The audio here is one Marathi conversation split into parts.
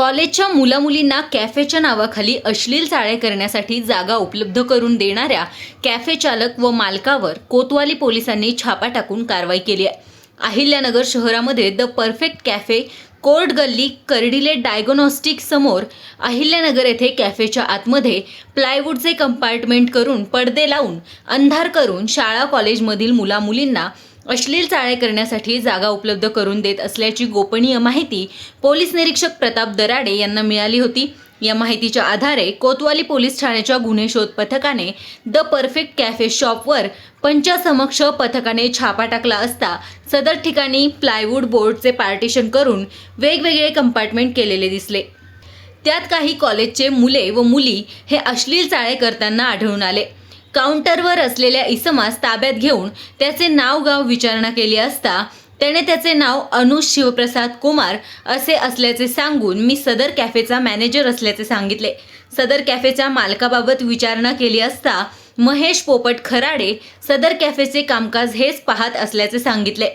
कॉलेजच्या मुलामुलींना कॅफेच्या नावाखाली अश्लील चाळे करण्यासाठी जागा उपलब्ध करून देणाऱ्या कॅफे चालक व मालकावर कोतवाली पोलिसांनी छापा टाकून कारवाई केली आहे. अहिल्यानगर शहरामध्ये द परफेक्ट कॅफे कोर्ट गल्ली कर्डिले डायग्नॉस्टिक समोर अहिल्यानगर येथे कॅफेच्या आतमध्ये प्लायवूडचे कंपार्टमेंट करून पडदे लावून अंधार करून शाळा कॉलेजमधील मुलामुलींना अश्लील चाळे करण्यासाठी जागा उपलब्ध करून देत असल्याची गोपनीय माहिती पोलीस निरीक्षक प्रताप दराडे यांना मिळाली होती. या माहितीच्या आधारे कोतवाली पोलीस ठाण्याच्या गुन्हे शोध पथकाने द परफेक्ट कॅफे शॉपवर पंचासमक्ष पथकाने छापा टाकला असता सदर ठिकाणी प्लायवूड बोर्डचे पार्टिशन करून वेगवेगळे कंपार्टमेंट केलेले दिसले. त्यात काही कॉलेजचे मुले व मुली हे अश्लील चाळे करताना आढळून आले. काउंटरवर असलेल्या इसमास ताब्यात घेऊन त्याचे नाव गाव विचारणा केली असता त्याने त्याचे नाव अनुज शिवप्रसाद कुमार असे असल्याचे सांगून मी सदर कॅफेचा मॅनेजर असल्याचे सांगितले. सदर कॅफेच्या मालकाबाबत विचारणा केली असता महेश पोपट खराडे सदर कॅफेचे कामकाज हेच पाहत असल्याचे सांगितले.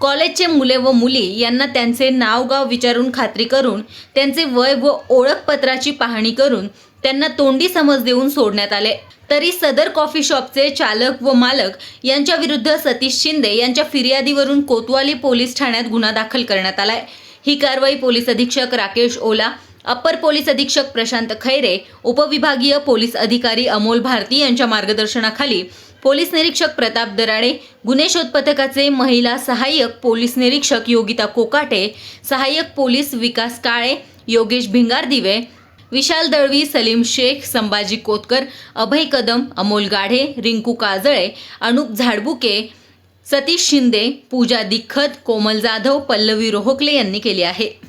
कॉलेजचे मुले व मुली यांना त्यांचे नाव गाव विचारून खात्री करून त्यांचे वय व ओळखपत्राची पाहणी करून त्यांना तोंडी समज देऊन सोडण्यात आले. तरी सदर कॉफी शॉपचे चालक व मालक यांच्या विरुद्ध सतीश शिंदे यांच्या फिर्यादीवरून कोतवाली पोलीस ठाण्यात गुन्हा दाखल करण्यात आलाय. ही कारवाई पोलीस अधीक्षक राकेश ओला अप्पर पोलीस अधीक्षक प्रशांत खैरे उपविभागीय पोलीस अधिकारी अमोल भारती यांच्या मार्गदर्शनाखाली पोलीस निरीक्षक प्रताप दराडे गुन्हे शोध पथकाचे महिला सहाय्यक पोलीस निरीक्षक योगिता कोकाटे सहाय्यक पोलीस विकास काळे योगेश भिंगारदिवे विशाल दळवी सलीम शेख संभाजी कोतकर अभय कदम अमोल गाढे रिंकू काजळे अनुप झाडबुके सतीश शिंदे पूजा दिखत कोमल जाधव पल्लवी रोहकले यांनी केली आहे.